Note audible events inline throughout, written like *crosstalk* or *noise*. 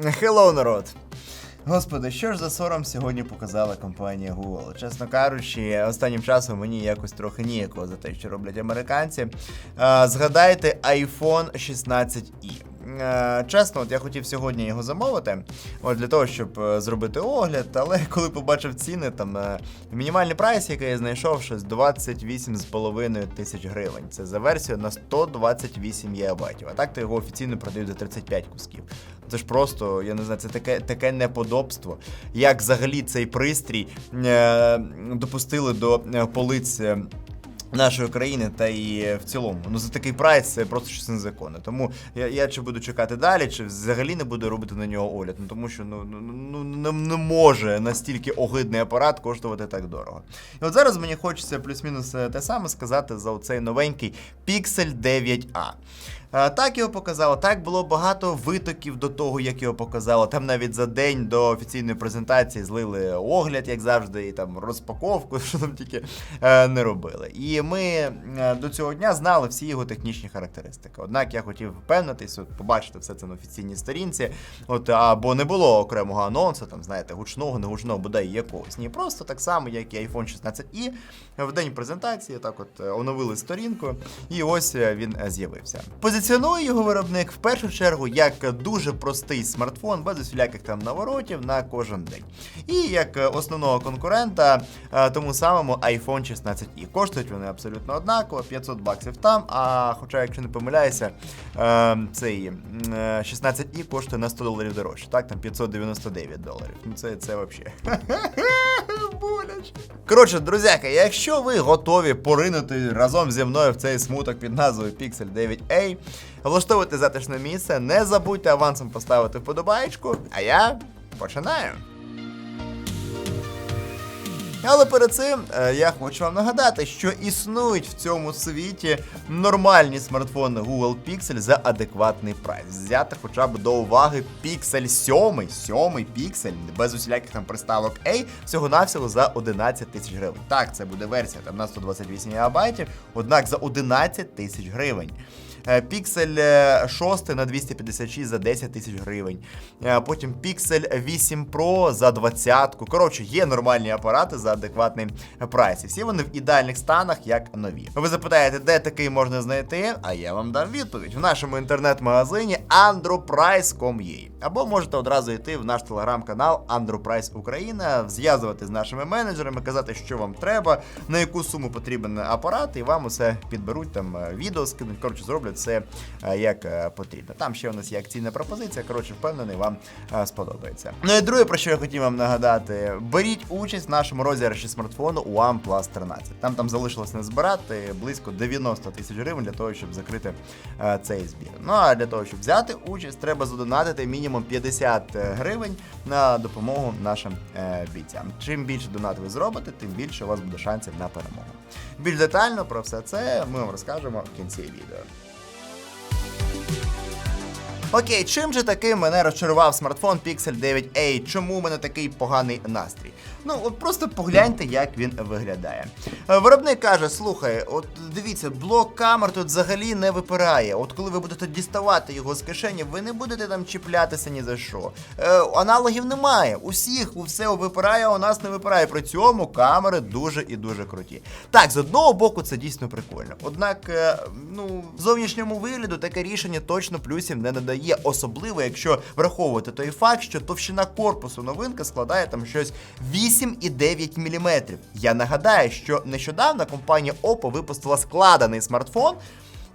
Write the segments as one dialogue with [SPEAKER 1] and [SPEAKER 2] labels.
[SPEAKER 1] Hello, народ! Господи, що ж за сором сьогодні показала компанія Google? Чесно кажучи, останнім часом мені якось трохи ніяково за те, що роблять американці. Згадайте iPhone 16i. Е, Чесно, от я хотів сьогодні його замовити, от для того, щоб е, зробити огляд, але *laughs* коли побачив ціни, там е, мінімальний прайс, який я знайшов, щось 28,5 тисяч гривень. Це за версію на 128 ГБ. А так то його офіційно продають за 35 кусків. Це ж просто, я не знаю, це таке, таке неподобство. Як взагалі цей пристрій допустили до полиць. Нашої країни та і в цілому. Ну за такий прайс це просто щось незаконне. Тому я, я чи буду чекати далі, чи взагалі не буду робити на нього огляд. Ну тому що ну, ну, ну не, не може настільки огидний апарат коштувати так дорого. І от зараз мені хочеться плюс-мінус е, те саме сказати за оцей новенький Pixel 9a. Е, Так його показало, так було багато витоків до того, як його показало. Там навіть за день до офіційної презентації злили огляд, як завжди, і там розпаковку, *laughs* що там тільки е, не робили. І ми е, до цього дня знали всі його технічні характеристики. Однак я хотів впевнитись, от побачити все це на офіційній сторінці. От або не було окремого анонсу, там знаєте, гучного, не гучного, бодай якогось. Ні, просто так само, як і iPhone 16i. В день презентації так от оновили сторінку, і ось він з'явився. Позиціонує його виробник в першу чергу як дуже простий смартфон, без усіляких там наворотів на кожен день. І як основного конкурента е, тому самому iPhone 16i. Коштують вони абсолютно однаково, 500 баксів там. А хоча, якщо не помиляюся, е, цей е, 16i коштує на 100 доларів дорожче. Так, там 599 доларів. Ну це, це взагалі. *laughs* Боляче. Коротше, друзяки, якщо ви готові поринути разом зі мною в цей смуток під назвою Pixel 9a, влаштовуйте затишне місце, не забудьте авансом поставити вподобаєчку, а я починаю. Але перед цим е, я хочу вам нагадати, що існують в цьому світі нормальні смартфони Google Pixel за адекватний прайс. Взяти хоча б до уваги Pixel 7, 7 Pixel, без усіляких там приставок A, всього-навсього за 11 тисяч гривень. Так, це буде версія там на 128 ГБ, однак за 11 тисяч гривень. Е, Pixel е, 6 на 256 за 10 тисяч гривень. Е, Потім Pixel 8 Pro за 20. Коротше, є нормальні апарати за адекватний прайс. І всі вони в ідеальних станах, як нові. Ви запитаєте, де такий можна знайти? А я вам дам відповідь в нашому інтернет-магазині androprice.com.ua. Або можете одразу йти в наш телеграм-канал Androprice Україна, зв'язувати з нашими менеджерами, казати, що вам треба, на яку суму потрібен апарат, і вам усе підберуть там е, відео, скинуть. Коротше, зроблять все е, як е, потрібно. Там ще у нас є акційна пропозиція. Коротше, впевнений, вам е, сподобається. Ну і друге, про що я хотів вам нагадати: беріть участь в нашому розіграші смартфону OnePlus 13. Там там залишилось не збирати близько 90 тисяч гривень для того, щоб закрити цей збір. Ну а для того, щоб взяти участь, треба задонатити мінімум 50 гривень на допомогу нашим бійцям. Чим більше донат ви зробите, тим більше у вас буде шансів на перемогу. Більш детально про все це ми вам розкажемо в кінці відео. Окей, чим же таким мене розчарував смартфон Pixel 9a? Чому у мене такий поганий настрій? Ну, от просто погляньте, як він виглядає. Е, Виробник каже: слухай, от дивіться, блок камер тут взагалі не випирає. От коли ви будете діставати його з кишені, ви не будете там чіплятися ні за що. Е, аналогів немає. Усіх у все випирає, а у нас не випирає. При цьому камери дуже і дуже круті. Так, з одного боку, це дійсно прикольно. Однак, е, ну, в зовнішньому вигляду таке рішення точно плюсів не надає, особливо якщо враховувати той факт, що товщина корпусу новинки складає там щось 8,9 мм. Я нагадаю, що нещодавно компанія Oppo випустила складений смартфон.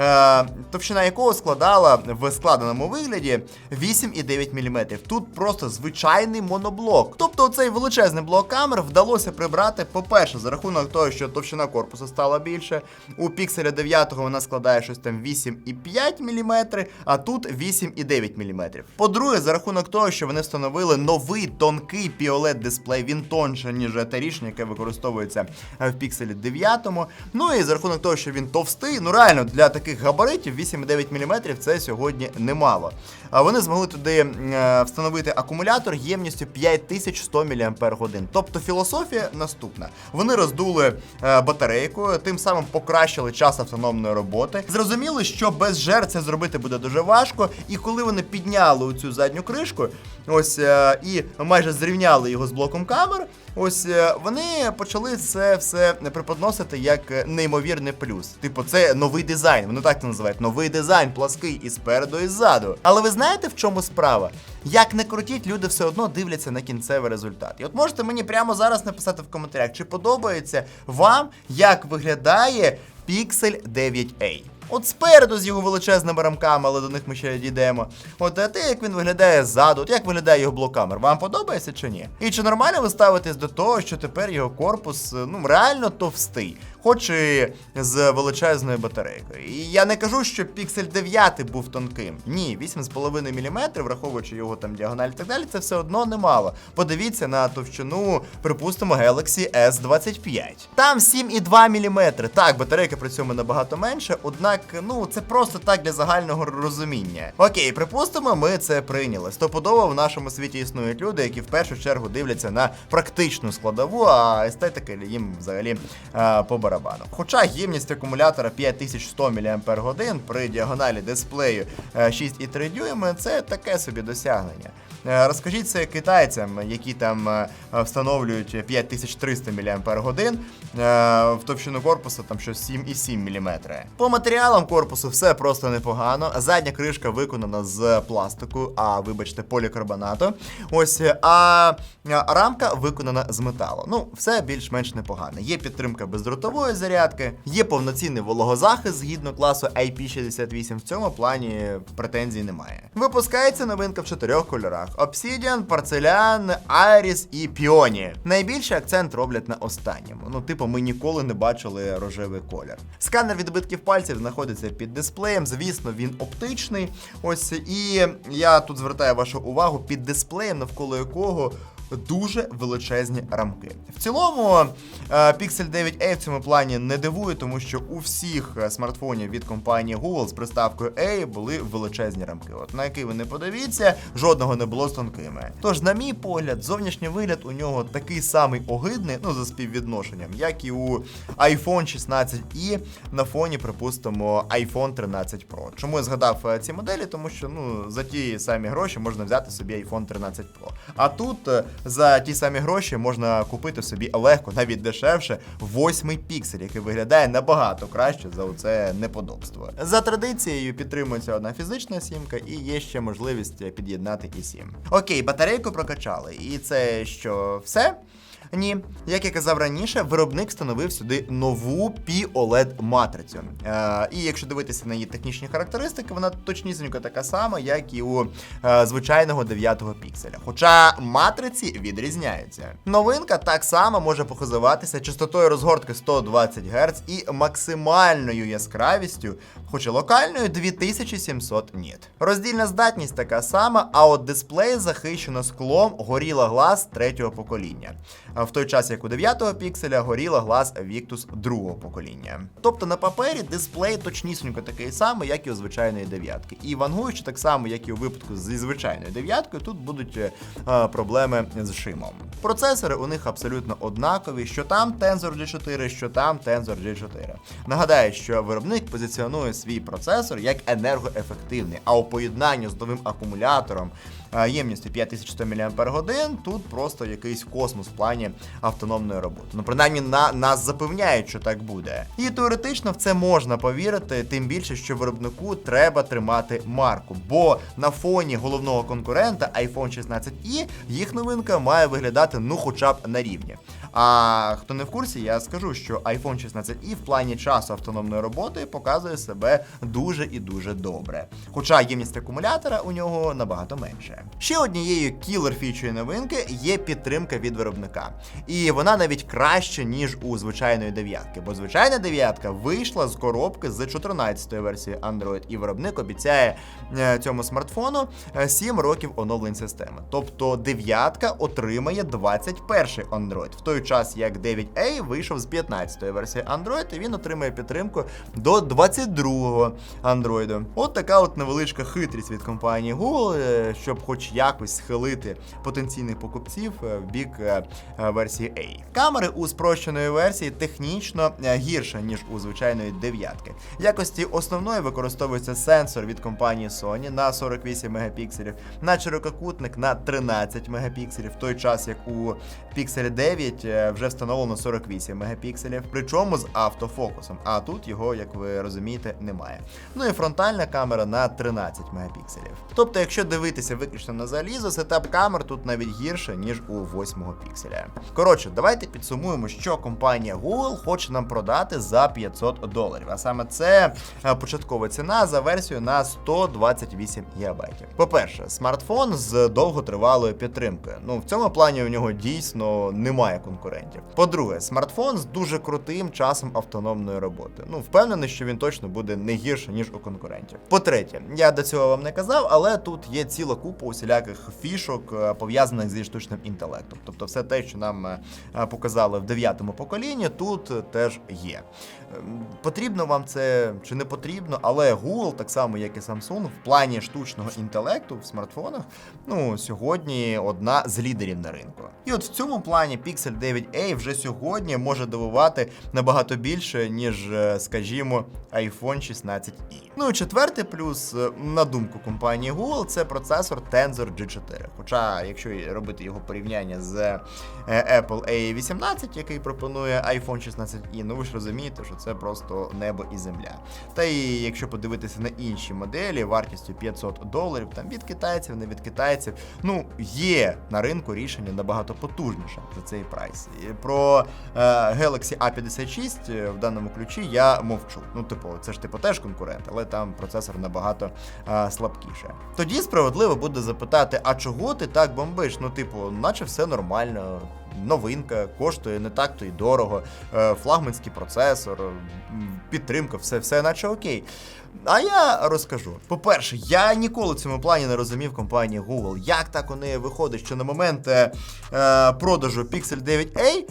[SPEAKER 1] Е, Товщина якого складала в складеному вигляді 8,9 мм. Тут просто звичайний моноблок. Тобто цей величезний блок камер вдалося прибрати, по-перше, за рахунок того, що товщина корпусу стала більше. У пікселя 9 вона складає щось там 8,5 мм, а тут 8,9 мм. По-друге, за рахунок того, що вони встановили новий тонкий POLED дисплей, він тонше, ніж те рішення, яке використовується в пікселі 9. Ну і за рахунок того, що він товстий, ну реально для таких таких габаритів 8,9 мм це сьогодні немало. Вони змогли туди е, встановити акумулятор ємністю 5100 мАч. Тобто філософія наступна: вони роздули е, батарейку, тим самим покращили час автономної роботи. Зрозуміли, що без жер це зробити буде дуже важко. І коли вони підняли цю задню кришку, ось е, і майже зрівняли його з блоком камер. Ось вони почали це все преподносити як неймовірний плюс. Типу, це новий дизайн. Вони так це називають. Новий дизайн, плаский і спереду, і ззаду. Але ви знаєте, в чому справа? Як не крутіть, люди все одно дивляться на кінцевий результат. І от можете мені прямо зараз написати в коментарях, чи подобається вам, як виглядає Pixel 9a. От спереду з його величезними рамками, але до них ми ще дійдемо. От а те, як він виглядає ззаду, от як виглядає його блок камер, вам подобається чи ні? І чи нормально ви ставитесь до того, що тепер його корпус е, ну реально товстий, хоч і з величезною батарейкою. І я не кажу, що Pixel 9 був тонким. Ні, 8,5 мм, враховуючи його там діагональ і так далі, це все одно немало. Подивіться на товщину, припустимо, Galaxy S25. Там 7,2 мм. Так, батарейка при цьому набагато менше, однак, ну, це просто так для загального розуміння. Окей, припустимо, ми це прийняли. Стопудово в нашому світі існують люди, які в першу чергу дивляться на практичну складову, а естетика їм взагалі а, по барабану. Хоча ємність акумулятора 5100 мАч при діагоналі дисплею е, 6,3 дюйми це таке собі досягнення. Е, Розкажіть це китайцям, які там е, встановлюють 5300 мАч, е, в товщину корпусу там щось 7,7 мм. По матеріалам корпусу все просто непогано. Задня кришка виконана з пластику, а вибачте, полікарбонату. Ось, а е, рамка виконана з металу. Ну, все більш-менш непогано. Є підтримка бездротової зарядки, є повноцінний вологозахист згідно класу IP68. В цьому плані претензій немає. Випускається новинка в чотирьох кольорах: Obsidian, Porcelain, Iris і Peony. Найбільший акцент роблять на останньому. Ну, типу, ми ніколи не бачили рожевий колір. Сканер відбитків пальців знаходиться під дисплеєм. Звісно, він оптичний. Ось і я тут звертаю вашу увагу під дисплеєм, навколо якого. Дуже величезні рамки. В цілому е, Pixel 9a в цьому плані не дивує, тому що у всіх е, смартфонів від компанії Google з приставкою A були величезні рамки. От на який ви не подивіться, жодного не було з тонкими. Тож, на мій погляд, зовнішній вигляд у нього такий самий огидний, ну за співвідношенням, як і у iPhone 16i на фоні, припустимо, iPhone 13 Pro. Чому я згадав е, ці моделі? Тому що ну за ті самі гроші можна взяти собі iPhone 13 Pro. А тут за ті самі гроші можна купити собі легко, навіть дешевше, восьмий піксель, який виглядає набагато краще за оце неподобство. За традицією підтримується одна фізична сімка і є ще можливість під'єднати і сім. Окей, батарейку прокачали. І це що все? Ні, як я казав раніше, виробник встановив сюди нову POLED матрицю. Е, і якщо дивитися на її технічні характеристики, вона точнісінько така сама, як і у е, звичайного 9-го пікселя. Хоча матриці відрізняються. Новинка так само може похизуватися частотою розгортки 120 Гц і максимальною яскравістю, хоч і локальною 2700 ніт. Роздільна здатність така сама, а от дисплей захищено склом горіла глаз третього покоління. А В той час, як у 9-го пікселя горіла глаз Victus другого покоління. Тобто на папері дисплей точнісінько такий самий, як і у звичайної дев'ятки. І вангуючи так само, як і у випадку зі звичайною дев'яткою, тут будуть е, е, проблеми з шимом. Процесори у них абсолютно однакові, що там Tensor G4, що там Tensor G4. Нагадаю, що виробник позиціонує свій процесор як енергоефективний, а у поєднанні з новим акумулятором ємністю 5100 мАч, тут просто якийсь космос в плані автономної роботи. Ну, принаймні, на нас запевняють, що так буде. І теоретично в це можна повірити, тим більше, що виробнику треба тримати марку. Бо на фоні головного конкурента iPhone 16i їх новинка має виглядати ну хоча б на рівні. А хто не в курсі, я скажу, що iPhone 16i в плані часу автономної роботи показує себе дуже і дуже добре. Хоча ємність акумулятора у нього набагато менше. Ще однією кілер фічою новинки є підтримка від виробника. І вона навіть краще, ніж у звичайної дев'ятки, бо звичайна дев'ятка вийшла з коробки з 14-ї версії Android, і виробник обіцяє е, цьому смартфону е, 7 років оновлень системи. Тобто дев'ятка отримає 21-й Android, в той час як 9A вийшов з 15-ї версії Android, і він отримає підтримку до 22-го Android. От така от невеличка хитрість від компанії Google, е, щоб хоч якось схилити потенційних покупців е, в бік е, е, версії A. Камери у спрощеної версії технічно гірше, ніж у звичайної дев'ятки. В якості основної використовується сенсор від компанії Sony на 48 мегапікселів, на ширококутник на 13 мегапікселів, в той час як у Pixel 9 е, вже встановлено 48 мегапікселів, причому з автофокусом. А тут його, як ви розумієте, немає. Ну і фронтальна камера на 13 мегапікселів. Тобто, якщо дивитися виключно на залізо, сетап камер тут навіть гірше, ніж у 8 пікселя. Коротше, давайте підсумуємо, що компанія Google хоче нам продати за 500 доларів. А саме це е, початкова ціна за версію на 128 ГБ. По-перше, смартфон з довготривалою підтримкою. Ну, в цьому плані у нього дійсно немає конкурентів. По-друге, смартфон з дуже крутим часом автономної роботи. Ну, впевнений, що він точно буде не гірше, ніж у конкурентів. По-третє, я до цього вам не казав, але тут є ціла купа усіляких фішок, е, пов'язаних зі штучним інтелектом. Тобто, все те, що нам е, е, показали в дев'ятому поколінні, тут теж є. Ем, Потрібно вам це чи не потрібно, але Google, так само як і Samsung, в плані штучного інтелекту в смартфонах, ну сьогодні одна з лідерів на ринку. І от в цьому плані Pixel 9a вже сьогодні може дивувати набагато більше, ніж, е, скажімо, iPhone 16i. Ну і четвертий плюс, е, на думку компанії Google, це процесор Tensor G4. Хоча, якщо робити його порівняння з е, Apple A18, який пропонує iPhone 16i, ну ви ж розумієте, що це просто небо і земля. Та і якщо подивитися на інші моделі вартістю 500 доларів, там від китайців, не від китайців, ну є на ринку рішення набагато потужніше за цей прайс. Про е, Galaxy A56 е, в даному ключі я мовчу. Ну, типу, це ж типу теж конкурент, але там процесор набагато е, слабкіше. Тоді справедливо буде запитати: а чого ти так бомбиш? Ну, типу, наче все нормально. Новинка коштує не так то й дорого, е, флагманський процесор, підтримка, все, все наче окей. А я розкажу. По-перше, я ніколи в цьому плані не розумів компанії Google. Як так у неї виходить, що на момент е, е, продажу Pixel 9a Е,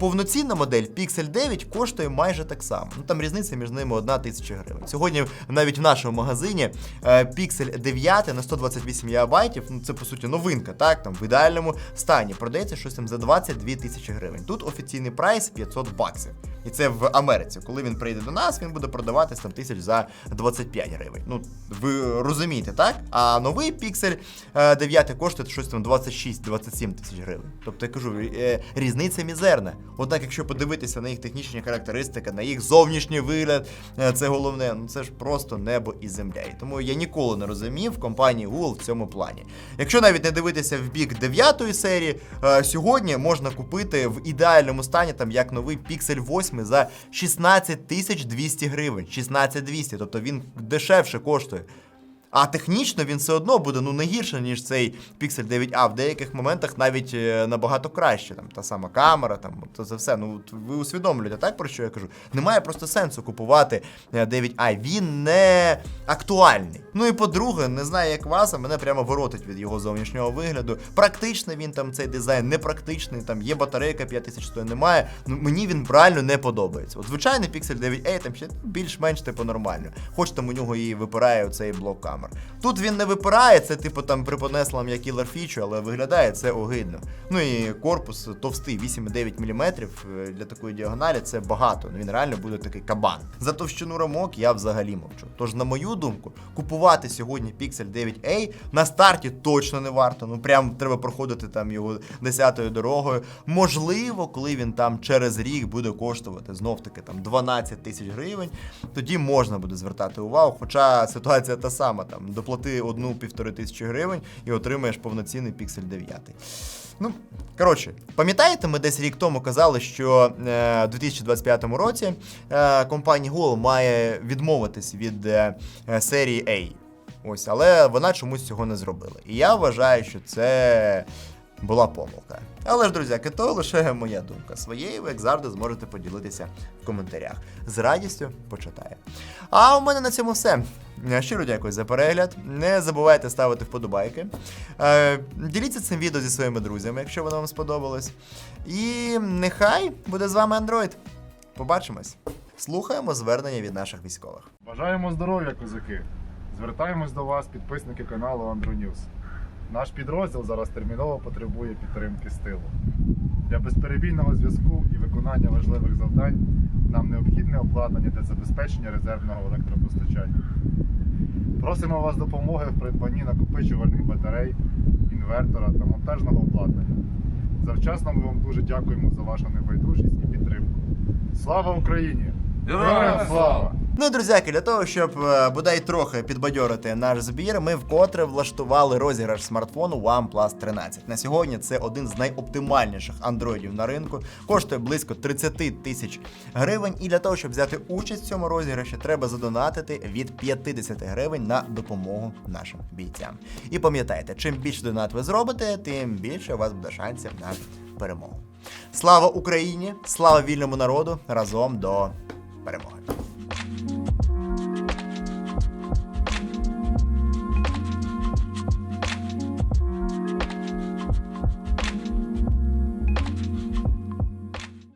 [SPEAKER 1] повноцінна модель Pixel 9 коштує майже так само. Ну там різниця між ними одна тисяча гривень. Сьогодні навіть в нашому магазині е, Pixel 9 на 128 ГБ, ну це по суті новинка, так там в ідеальному стані продається щось там за 22 тисячі гривень. Тут офіційний прайс 500 баксів. І це в Америці. Коли він прийде до нас, він буде продаватись там тисяч за 25 гривень. Ну ви розумієте, так? А новий Pixel е, 9 коштує щось там 26-27 тисяч гривень. Тобто я кажу, е, різниця мізерна. Однак, якщо подивитися на їх технічні характеристики, на їх зовнішній вигляд, е, це головне, ну це ж просто небо і земля. І тому я ніколи не розумів компанії Google в цьому плані. Якщо навіть не дивитися в бік 9 серії, е, сьогодні можна купити в ідеальному стані, там як новий Pixel 8 за 16 тисяч 200 гривень. 16 200, тобто він дешевше коштує. А технічно він все одно буде ну не гірше, ніж цей Pixel 9a. В деяких моментах навіть е, набагато краще. Там та сама камера, там то це все. Ну ви усвідомлюєте, так про що я кажу? Немає просто сенсу купувати е, 9i. Він не актуальний. Ну і по-друге, не знаю, як вас, а мене прямо воротить від його зовнішнього вигляду. Практичний він там цей дизайн, непрактичний, там є батарейка 5100, немає. Ну мені він реально не подобається. От звичайний Pixel 9a там ще більш-менш типу нормально. Хоч там у нього і випирає оцей блок. Тут він не випирає, це типу там припонесло вам як кілер фічу, але виглядає це огидно. Ну і корпус товстий, 8,9 мм е, для такої діагоналі це багато. Ну він реально буде такий кабан. За товщину рамок я взагалі мовчу. Тож, на мою думку, купувати сьогодні Pixel 9a на старті точно не варто. Ну прям треба проходити там його десятою дорогою. Можливо, коли він там через рік буде коштувати знов таки там 12 тисяч гривень, тоді можна буде звертати увагу. Хоча ситуація та сама, там доплати одну-півтори тисячі гривень і отримаєш повноцінний піксель 9. Ну, коротше, пам'ятаєте, ми десь рік тому казали, що е, у 2025 році е, компанія Google має відмовитись від е, е, серії A. Ось, але вона чомусь цього не зробила. І я вважаю, що це була помилка. Але ж, друзяки, то лише моя думка. Своєю, ви, як завжди, зможете поділитися в коментарях. З радістю почитаю. А у мене на цьому все. Щиро дякую за перегляд. Не забувайте ставити вподобайки. Е, діліться цим відео зі своїми друзями, якщо воно вам сподобалось. І нехай буде з вами Android. Побачимось. Слухаємо звернення від наших військових.
[SPEAKER 2] Бажаємо здоров'я, козаки! Звертаємось до вас, підписники каналу Андронюс. Наш підрозділ зараз терміново потребує підтримки з тилу. Для безперебійного зв'язку і виконання важливих завдань нам необхідне обладнання для забезпечення резервного електропостачання. Просимо вас допомоги в придбанні накопичувальних батарей, інвертора та монтажного обладнання. Завчасно ми вам дуже дякуємо за вашу небайдужість і підтримку. Слава Україні! Героям слава!
[SPEAKER 1] Ну друзяки, для того, щоб е, бодай трохи підбадьорити наш збір, ми вкотре влаштували розіграш смартфону OnePlus 13. На сьогодні це один з найоптимальніших андроїдів на ринку, коштує близько 30 тисяч гривень. І для того, щоб взяти участь в цьому розіграші, треба задонатити від 50 гривень на допомогу нашим бійцям. І пам'ятайте, чим більше донат ви зробите, тим більше у вас буде шансів на перемогу. Слава Україні! Слава вільному народу! Разом до перемоги!